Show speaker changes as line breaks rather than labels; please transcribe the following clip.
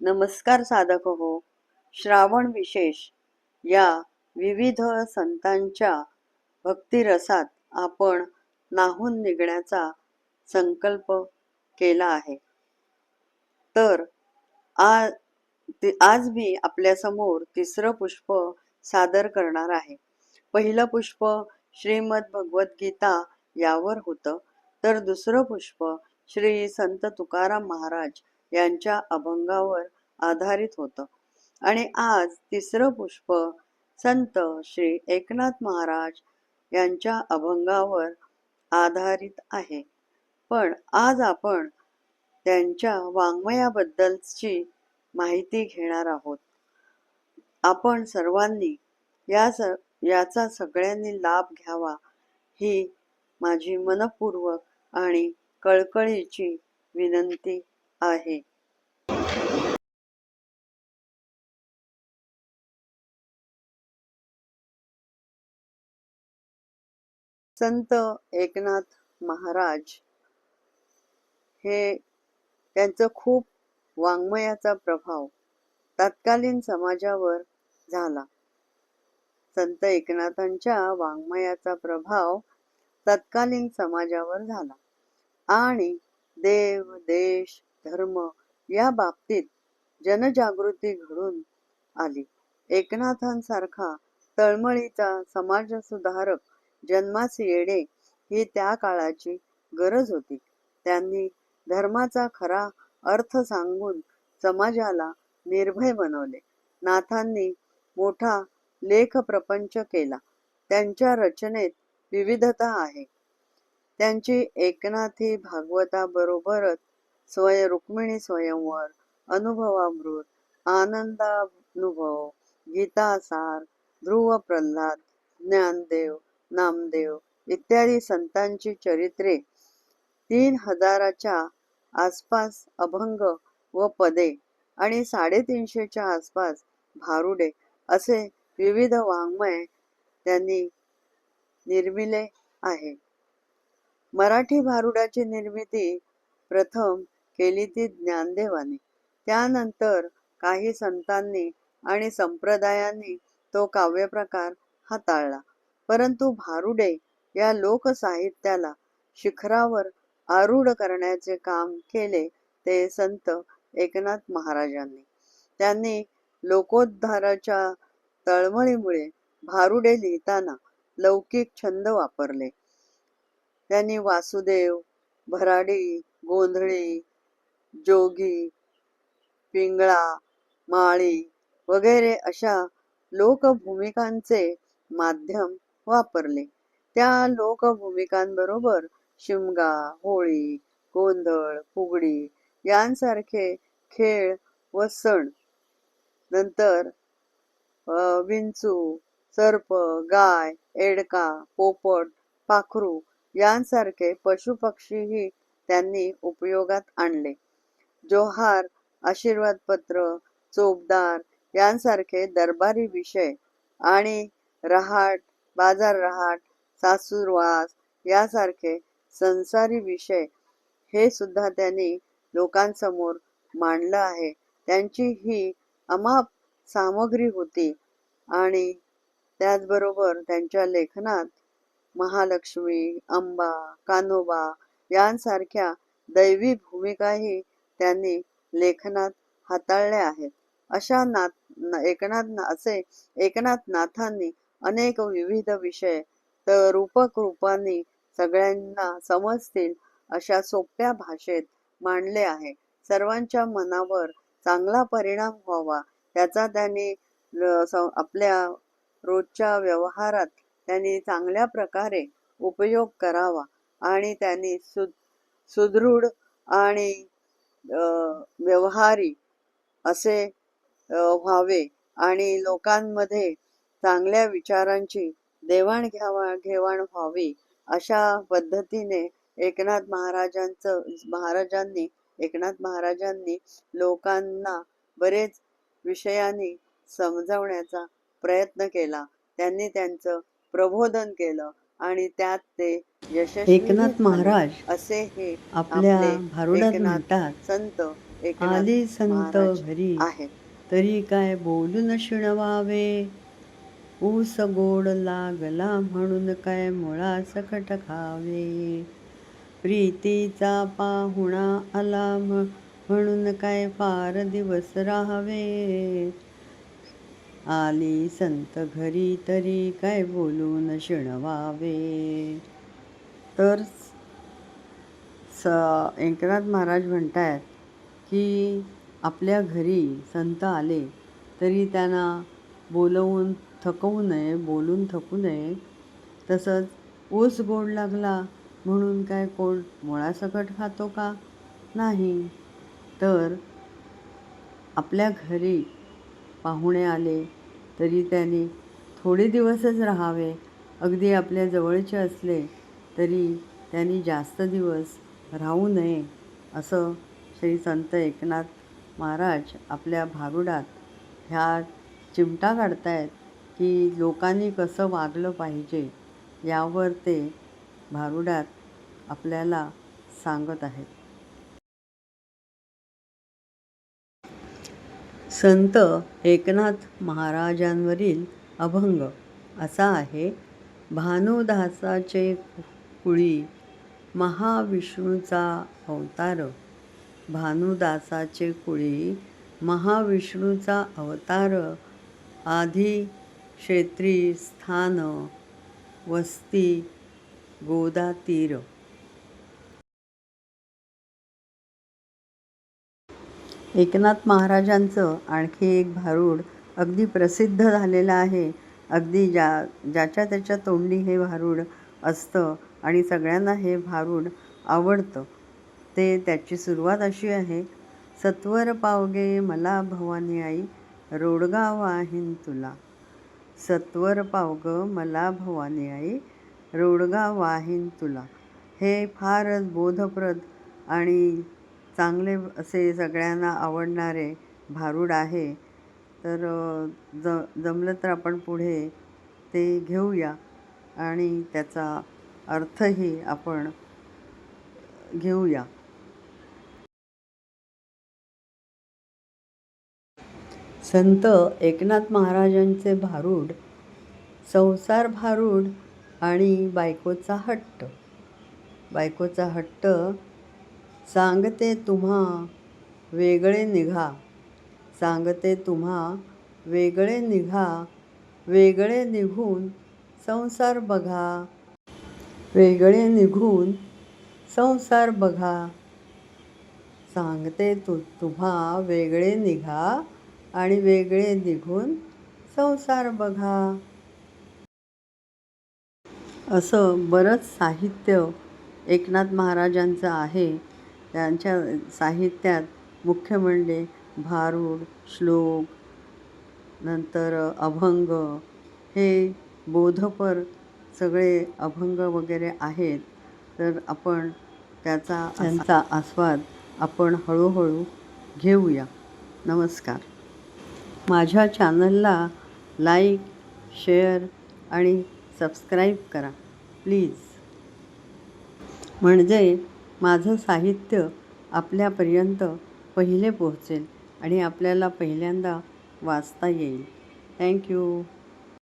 नमस्कार साधक हो. श्रावण विशेष. या विविध संतांच्या भक्तिरसात आपण नाहून निघण्याचा संकल्प केला आहे. तर आज आज मी आपल्यासमोर तिसरं पुष्प सादर करणार आहे. पहिलं पुष्प श्रीमद भगवद्गीता यावर होतं. तर दुसरं पुष्प श्री संत तुकाराम महाराज यांच्या अभंगावर आधारित होतं. आणि आज तिसरं पुष्प संत श्री एकनाथ महाराज यांच्या अभंगावर आधारित आहे. पण आज आपण त्यांच्या वाङ्मयाबद्दलची माहिती घेणार आहोत. आपण सर्वांनी या स याचा सगळ्यांनी लाभ घ्यावा ही माझी मनपूर्वक आणि कळकळीची विनंती आहे. संत एकनाथ महाराज हे त्यांचं खूप वाङ्मयाचा प्रभाव तत्कालीन समाजावर झाला. संत एकनाथांच्या वाङ्मयाचा प्रभाव तत्कालीन समाजावर झाला. आणि देव देश धर्म या बाबतीत जनजागृती घडून आली. एकनाथांसारखा तळमळीचा समाजसुधारक जन्मास येणे ही त्या काळाची गरज होती. त्यांनी धर्माचा खरा अर्थ सांगून समाजाला निर्भय बनवले. नाथांनी मोठा लेख प्रपंच केला. त्यांच्या रचनेत विविधता आहे. त्यांची एकनाथी भागवता बरोबरच स्वय रुक्मिणी स्वयंवर अनुभवामृत आनंदानुभव गीतासार ध्रुव प्रल्हाद ज्ञानदेव नामदेव इत्यादी संतांची चरित्रे तीन हजाराच्या आसपास अभंग व पदे आणि साडेतीनशेच्या आसपास भारुडे असे विविध वाङ्मय त्यांनी निर्मिले आहे. मराठी भारुडाची निर्मिती प्रथम केली ती ज्ञानदेवाने. त्यानंतर काही संतांनी आणि संप्रदायांनी तो काव्यप्रकार हाताळला. परंतु भारुडे या लोकसाहित्याला शिखरावर आरूढ करण्याचे काम केले ते संत एकनाथ महाराजांनी. त्यांनी लोकोद्धाराच्या तळमळीमुळे भारुडे लिहिताना लौकिक छंद वापरले. त्यांनी वासुदेव भराडी गोंधळी जोगी पिंगळा माळी वगैरे अशा लोकभूमिकांचे माध्यम वापरले. त्या लोकभूमिकांबरोबर शिमगा होळी गोंधळ फुगडी यांसारखे खेळ व सण नंतर विंचू सर्प गाय एडका पोपट पाखरू यांसारखे पशुपक्षीही त्यांनी उपयोगात आणले. जोहार आशीर्वादपत्र चोपदार यांसारखे दरबारी विषय आणि रहाट बाजार रहाट सासूरवास यासारखे संसारी विषय हे सुद्धा त्यांनी लोकांसमोर मांडलं आहे. त्यांची ही अमाप सामग्री होती आणि त्याचबरोबर त्यांच्या लेखनात महालक्ष्मी अंबा कान्होबा यांसारख्या दैवी भूमिकाही त्यांनी लेखनात हाताळल्या आहेत. अशा नाथ एकनाथ ना- असे एकनाथ नाथांनी अनेक विविध विषय तर रूपक रूपांनी सगळ्यांना समजतील अशा सोप्या भाषेत मांडले आहे. सर्वांच्या मनावर चांगला परिणाम व्हावा त्याचा त्यांनी स- आपल्या रोजच्या व्यवहारात त्यांनी चांगल्या प्रकारे उपयोग करावा आणि त्यांनी सु सुदृढ आणि व्यवहारी असे व्हावे आणि लोकांमध्ये चांगल्या विचारांची देवाणघेवाण घेवाण व्हावी अशा पद्धतीने एकनाथ महाराजांचं महाराजांनी एकनाथ महाराजांनी लोकांना बरेच विषयांनी समजावण्याचा प्रयत्न केला. त्यांनी त्यांचं प्रबोधन केलं. आणि त्यात ते यशस्वी
एकनाथ. महाराज
असे हे
आपल्या
आपले
भारुडात म्हणतात
संत आली संत घरी तरी काय बोलून शिणवावे? ऊस गोड लागला म्हणून काय मुळा सकट खावे? प्रीतीचा पाहुणा आला म्ह- म्हणून काय फार दिवस राहावे? आली संत घरी तरी काय बोलून शिणवावे? तर स एकनाथ महाराज म्हणतात की आपल्या घरी संत आले तरी त्यांना बोलवून थकवू नये बोलून थकू नये. तसंच ऊस गोड लागला म्हणून काय कोण मुळासकट खातो का? नाही. तर आपल्या घरी पाहुणे आले तरी त्यांनी थोडे दिवसच राहावे. अगदी आपल्या जवळचे असले तरी त्यांनी जास्त दिवस राहू नये असं श्री संत एकनाथ महाराज आपल्या भारुडात ह्या चिमटा काढतायत की लोकांनी कसं वागलं पाहिजे यावर ते भारुडात आपल्याला सांगत आहेत. संत एकनाथ महाराजांवरील अभंग असा आहे भानुदासाचे कुळी महाविष्णूचा अवतार. भानुदासाचे कुळी महाविष्णूचा अवतार. आधी क्षेत्री स्थान वस्ती गोदातीर. एकनाथ महाराजांचं आणखी एक भारूड अगदी प्रसिद्ध झालेलं आहे. अगदी ज्या ज्याच्या त्याच्या तोंडी हे भारूड असतं आणि सगळ्यांना हे भारूड आवडतं. ते त्याची सुरुवात अशी आहे. सत्वर पावगे मला भवानी आई रोडगा वाहीन तुला. सत्वर पावग मला भवानी आई रोडगा वाहीन तुला. हे फारच बोधप्रद आणि चांगले असे सगळ्यांना आवडणारे भारूड आहे. तर ज जमलं तर आपण पुढे ते घेऊया आणि त्याचा अर्थही आपण घेऊया. संत एकनाथ महाराजांचे भारूड संसार भारूड आणि बायकोचा हट्ट. बायकोचा हट्ट सांगते तुम्हा वेगळे निघा. सांगते तुम्हा वेगळे निघा. वेगळे निघून संसार बघा. वेगळे निघून संसार बघा. सांगते तु तुम्हा वेगळे निघा आणि वेगळे निघून संसार बघा. असं बरंच साहित्य एकनाथ महाराजांचं आहे. त्यांच्या साहित्यात मुख्य म्हणजे भारूड श्लोक नंतर अभंग हे बोधपर सगळे अभंग वगैरे आहेत. तर आपण त्याचा त्यांचा आस्वाद आपण हळूहळू घेऊया. नमस्कार. माझ्या चॅनलला लाईक शेअर आणि सबस्क्राईब करा प्लीज. म्हणजे माझं साहित्य आपल्यापर्यंत पहिले पोहोचेल आणि आपल्याला पहिल्यांदा वाचता येईल. थँक्यू.